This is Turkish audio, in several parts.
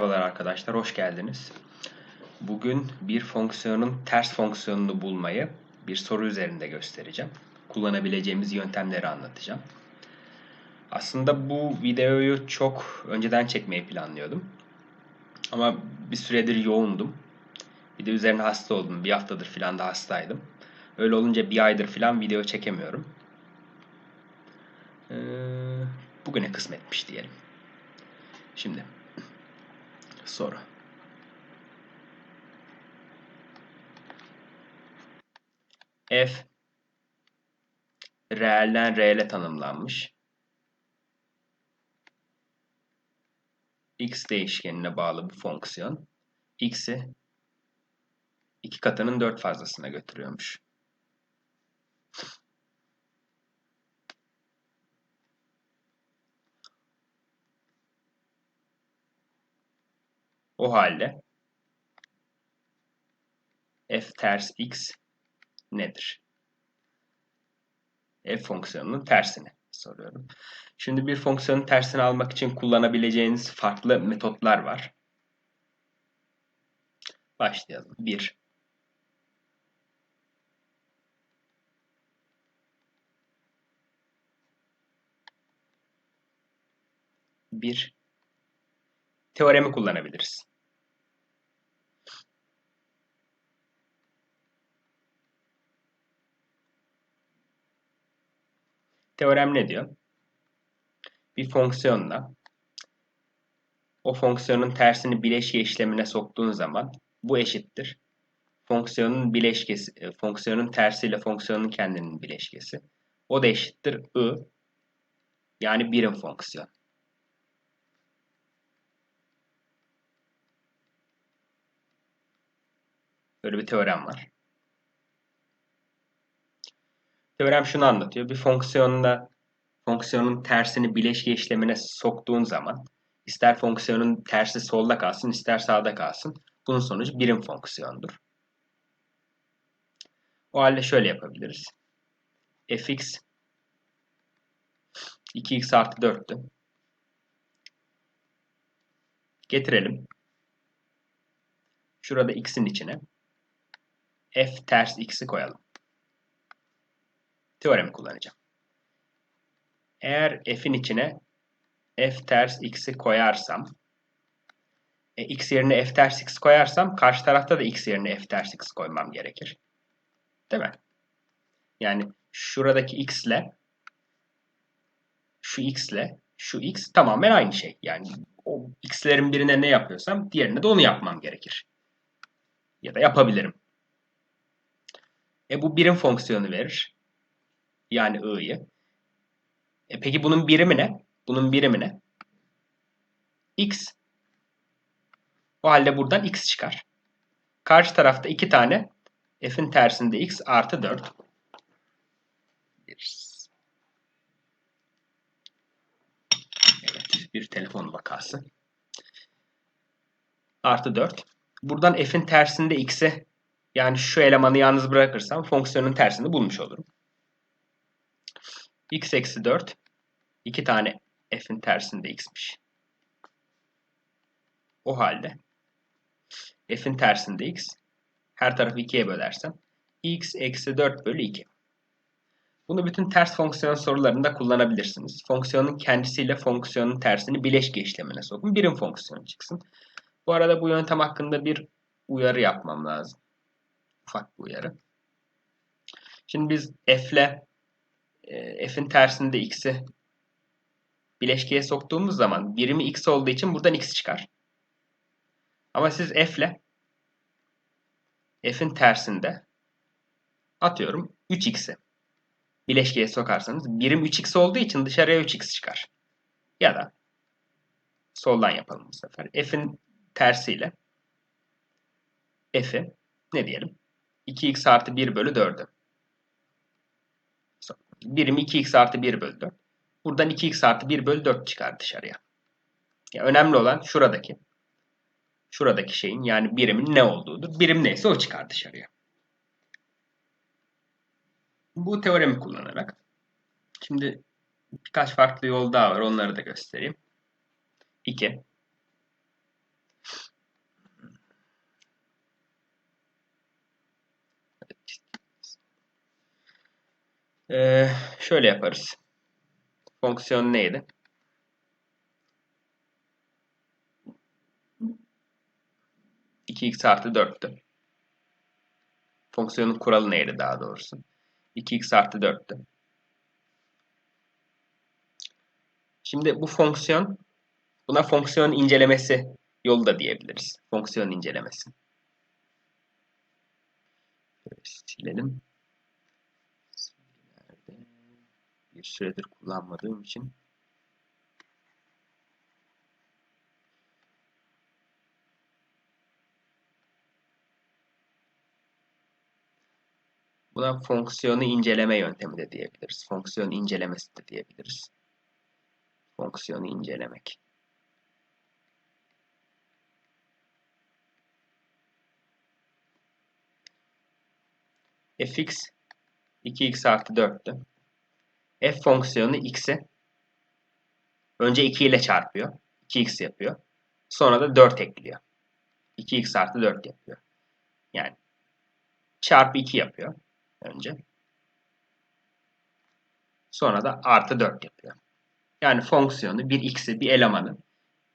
Merhabalar arkadaşlar, hoş geldiniz. Bugün bir fonksiyonun ters fonksiyonunu bulmayı bir soru üzerinde göstereceğim. Kullanabileceğimiz yöntemleri anlatacağım. Aslında bu videoyu çok önceden çekmeyi planlıyordum. Ama bir süredir yoğundum. Bir de üzerine hasta oldum. Bir haftadır falan da hastaydım. Öyle olunca bir aydır falan video çekemiyorum. Ee, bugüne kısmetmiş diyelim. Şimdi soru. F reelden reele tanımlanmış. x değişkenine bağlı bir fonksiyon x'i iki katının dört fazlasına götürüyormuş. O halde f ters x nedir? f fonksiyonunun tersini soruyorum. Şimdi bir fonksiyonun tersini almak için kullanabileceğiniz farklı metotlar var. Başlayalım. 1. Bir teoremi kullanabiliriz. Teorem ne diyor? Bir fonksiyonla o fonksiyonun tersini bileşke işlemine soktuğun zaman bu eşittir. Fonksiyonun bileşkesi, e, fonksiyonun tersiyle fonksiyonun kendinin bileşkesi. O da eşittir I. Yani birim fonksiyon. Böyle bir teorem var. Teorem şunu anlatıyor. Bir fonksiyonda fonksiyonun tersini bileşke işlemine soktuğun zaman ister fonksiyonun tersi solda kalsın ister sağda kalsın bunun sonucu birim fonksiyondur. O halde şöyle yapabiliriz. fx 2x artı 4'tü. Getirelim. Şurada x'in içine f ters x'i koyalım teoremi kullanacağım. Eğer f'in içine f ters x'i koyarsam e, x yerine f ters x koyarsam karşı tarafta da x yerine f ters x koymam gerekir. Değil mi? Yani şuradaki x ile şu x ile şu x tamamen aynı şey. Yani o x'lerin birine ne yapıyorsam diğerine de onu yapmam gerekir. Ya da yapabilirim. E bu birim fonksiyonu verir. Yani I'yı. E peki bunun birimi ne? Bunun birimi ne? X. O halde buradan X çıkar. Karşı tarafta iki tane F'in tersinde X artı 4. Evet. Bir telefon vakası. Artı 4. Buradan F'in tersinde X'i yani şu elemanı yalnız bırakırsam fonksiyonun tersini bulmuş olurum x eksi 4 2 tane f'in tersinde x'miş. O halde f'in tersinde x her tarafı 2'ye bölersem x eksi 4 bölü 2. Bunu bütün ters fonksiyon sorularında kullanabilirsiniz. Fonksiyonun kendisiyle fonksiyonun tersini bileşke işlemine sokun. Birim fonksiyon çıksın. Bu arada bu yöntem hakkında bir uyarı yapmam lazım. Ufak bir uyarı. Şimdi biz f'le e, f'in tersinde x'i bileşkeye soktuğumuz zaman birimi x olduğu için buradan x çıkar. Ama siz f'le f'in tersinde atıyorum 3x'i bileşkeye sokarsanız birim 3x olduğu için dışarıya 3x çıkar. Ya da soldan yapalım bu sefer. f'in tersiyle f'i ne diyelim? 2x artı 1 bölü 4'ü birimi 2x artı 1 bölü 4. Buradan 2x artı 1 bölü 4 çıkar dışarıya. Yani önemli olan şuradaki şuradaki şeyin yani birimin ne olduğudur. Birim neyse o çıkar dışarıya. Bu teoremi kullanarak şimdi birkaç farklı yol daha var. Onları da göstereyim. 2 Ee, şöyle yaparız. Fonksiyon neydi? İki x artı 4'tü. Fonksiyonun kuralı neydi daha doğrusu? 2x artı 4'tü. Şimdi bu fonksiyon buna fonksiyon incelemesi yolu da diyebiliriz. Fonksiyon incelemesi. Şöyle silelim. Bir süredir kullanmadığım için Buna fonksiyonu inceleme yöntemi de diyebiliriz. Fonksiyon incelemesi de diyebiliriz. Fonksiyonu incelemek. fx 2x artı 4'tü. F fonksiyonu x'i önce 2 ile çarpıyor. 2x yapıyor. Sonra da 4 ekliyor. 2x artı 4 yapıyor. Yani çarpı 2 yapıyor önce. Sonra da artı 4 yapıyor. Yani fonksiyonu bir x'i bir elemanın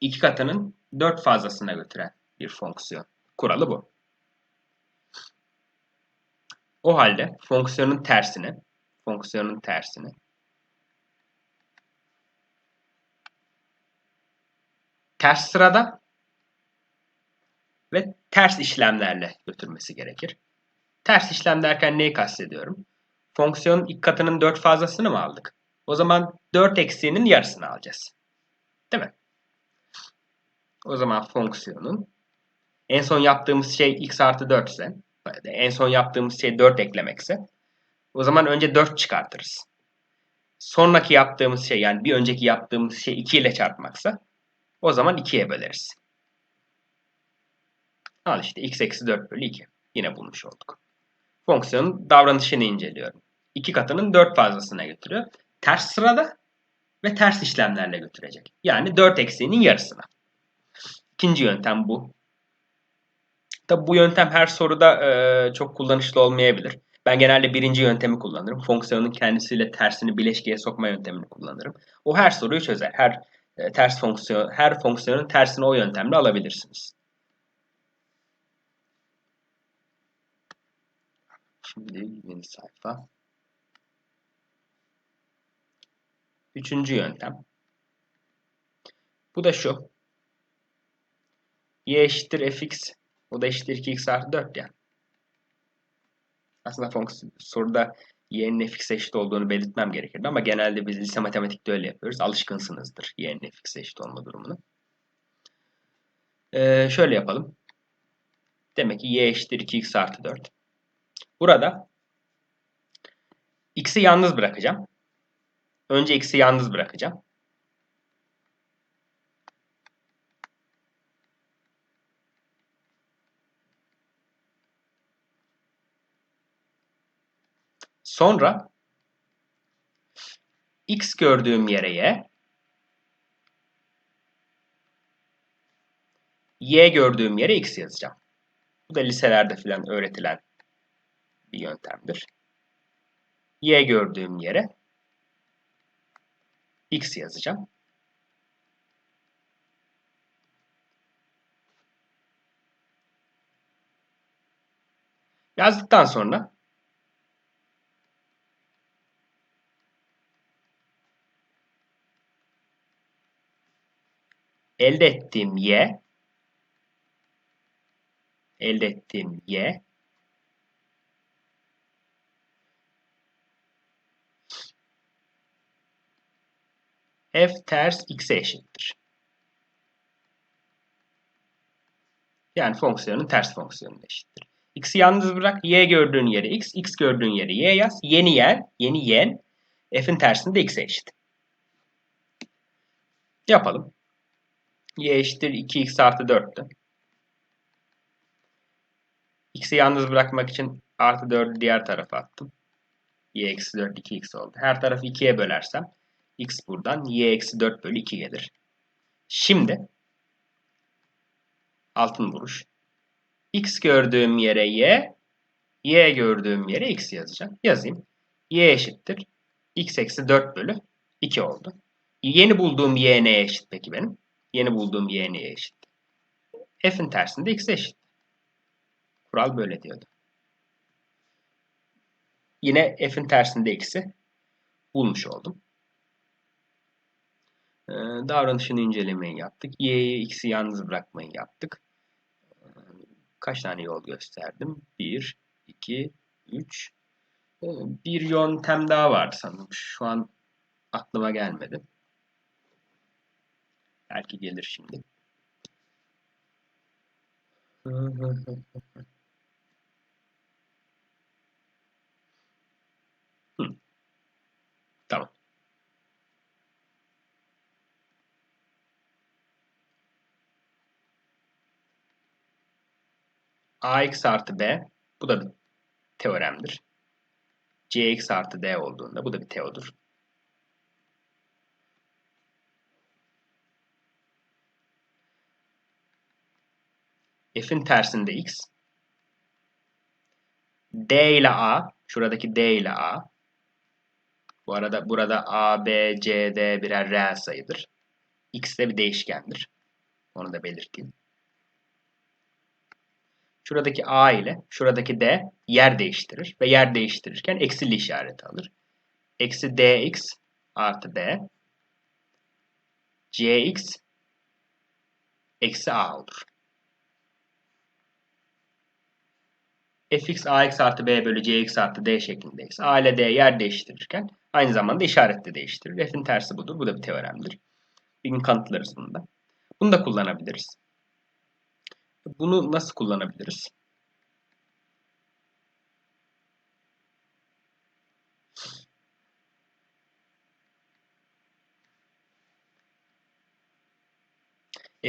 iki katının 4 fazlasına götüren bir fonksiyon. Kuralı bu. O halde fonksiyonun tersini fonksiyonun tersini ters sırada ve ters işlemlerle götürmesi gerekir. Ters işlem derken neyi kastediyorum? Fonksiyonun ilk katının 4 fazlasını mı aldık? O zaman 4 eksiğinin yarısını alacağız. Değil mi? O zaman fonksiyonun en son yaptığımız şey x artı 4 ise en son yaptığımız şey 4 eklemekse o zaman önce 4 çıkartırız. Sonraki yaptığımız şey yani bir önceki yaptığımız şey 2 ile çarpmaksa o zaman 2'ye böleriz. Al işte x eksi 4 bölü 2. Yine bulmuş olduk. Fonksiyonun davranışını inceliyorum. 2 katının 4 fazlasına götürüyor. Ters sırada ve ters işlemlerle götürecek. Yani 4 eksiğinin yarısına. İkinci yöntem bu. Tabi bu yöntem her soruda e, çok kullanışlı olmayabilir. Ben genelde birinci yöntemi kullanırım. Fonksiyonun kendisiyle tersini bileşkeye sokma yöntemini kullanırım. O her soruyu çözer. Her e, ters fonksiyon, her fonksiyonun tersini o yöntemle alabilirsiniz. Şimdi yeni sayfa. Üçüncü yöntem. Bu da şu. y eşittir fx. O da eşittir 2x artı 4 yani. Aslında fonksiyon soruda y'nin fx eşit olduğunu belirtmem gerekirdi ama genelde biz lise matematikte öyle yapıyoruz. Alışkınsınızdır y'nin fx eşit olma durumunu. Ee, şöyle yapalım. Demek ki y eşittir 2x artı 4. Burada x'i yalnız bırakacağım. Önce x'i yalnız bırakacağım. Sonra x gördüğüm yere y, y gördüğüm yere x yazacağım. Bu da liselerde filan öğretilen bir yöntemdir. Y gördüğüm yere X yazacağım. Yazdıktan sonra elde ettiğim y elde ettiğim y f ters x'e eşittir. Yani fonksiyonun ters fonksiyonuna eşittir. X'i yalnız bırak. Y gördüğün yere x, x gördüğün yere y yaz. Yeni yer, yeni yen f'in tersinde x'e eşit. Yapalım. Y eşittir 2x artı 4'tü. x'i yalnız bırakmak için artı 4'ü diğer tarafa attım. y eksi 4 2x oldu. Her tarafı 2'ye bölersem x buradan y eksi 4 bölü 2 gelir. Şimdi altın vuruş. x gördüğüm yere y, y gördüğüm yere x yazacağım. Yazayım. y eşittir. x eksi 4 bölü 2 oldu. Yeni bulduğum y neye eşit peki benim? Yeni bulduğum y eşit? F'in tersinde x eşit. Kural böyle diyordu. Yine f'in tersinde x'i bulmuş oldum. Ee, davranışını incelemeyi yaptık. Y'yi x'i yalnız bırakmayı yaptık. Ee, kaç tane yol gösterdim? 1, 2, 3. Ee, bir yöntem daha vardı sanırım. Şu an aklıma gelmedi. Belki gelir şimdi. Tamam. ax artı b bu da bir teoremdir. cx artı d olduğunda bu da bir teodur. F'in tersinde x d ile a şuradaki d ile a bu arada burada a, b, c, d birer reel sayıdır. x de bir değişkendir. Onu da belirteyim. Şuradaki A ile şuradaki D yer değiştirir ve yer değiştirirken eksili işareti alır. Eksi dx artı d cx eksi a olur. Fx ax artı b bölü cx artı d şeklindeyiz. a ile d yer değiştirirken aynı zamanda işaret de değiştirir. f'in tersi budur. Bu da bir teoremdir. Bir gün kanıtlarız bunu da. Bunu da kullanabiliriz. Bunu nasıl kullanabiliriz?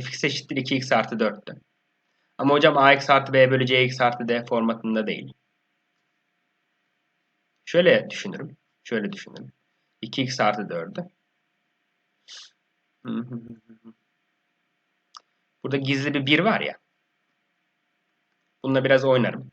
fx eşittir 2x artı 4'tü. Ama hocam ax artı b bölü cx artı d formatında değil. Şöyle düşünürüm. Şöyle düşünürüm. 2x artı 4'ü. Burada gizli bir 1 var ya. Bununla biraz oynarım.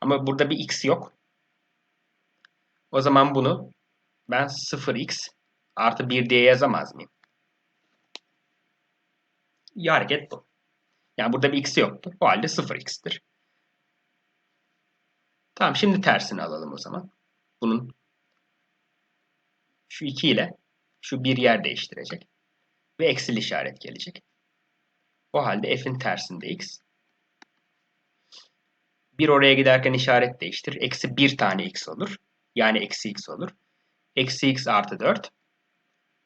Ama burada bir x yok. O zaman bunu ben 0x artı 1 diye yazamaz mıyım? Ya hareket bu. Yani burada bir x yoktu. O halde 0x'tir. Tamam şimdi tersini alalım o zaman. Bunun şu 2 ile şu bir yer değiştirecek. Ve eksil işaret gelecek. O halde f'in tersinde x. 1 oraya giderken işaret değiştir. Eksi 1 tane x olur. Yani eksi x olur. Eksi x artı 4.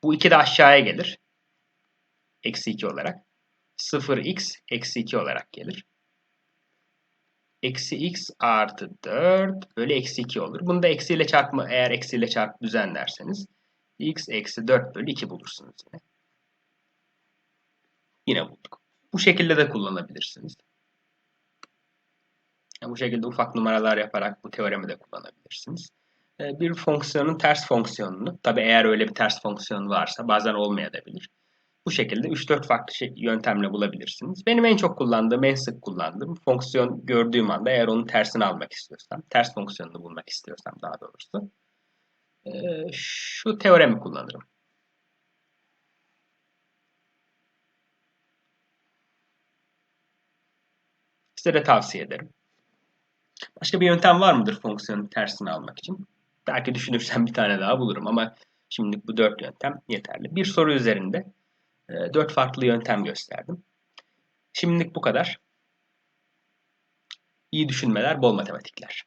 Bu 2 de aşağıya gelir. Eksi 2 olarak. 0x eksi 2 olarak gelir. Eksi x artı 4 bölü eksi 2 olur. Bunu da eksiyle çarpma eğer eksiyle çarp düzenlerseniz x eksi 4 bölü 2 bulursunuz yine. Yine bulduk. Bu şekilde de kullanabilirsiniz. Yani bu şekilde ufak numaralar yaparak bu teoremi de kullanabilirsiniz. Ee, bir fonksiyonun ters fonksiyonunu, tabi eğer öyle bir ters fonksiyon varsa bazen olmayabilir. Bu şekilde 3-4 farklı şey, yöntemle bulabilirsiniz. Benim en çok kullandığım, en sık kullandığım fonksiyon gördüğüm anda eğer onun tersini almak istiyorsam, ters fonksiyonunu bulmak istiyorsam daha doğrusu şu teoremi kullanırım. Size de tavsiye ederim. Başka bir yöntem var mıdır fonksiyonun tersini almak için? Belki düşünürsem bir tane daha bulurum ama şimdilik bu dört yöntem yeterli. Bir soru üzerinde e, dört farklı yöntem gösterdim. Şimdilik bu kadar. İyi düşünmeler, bol matematikler.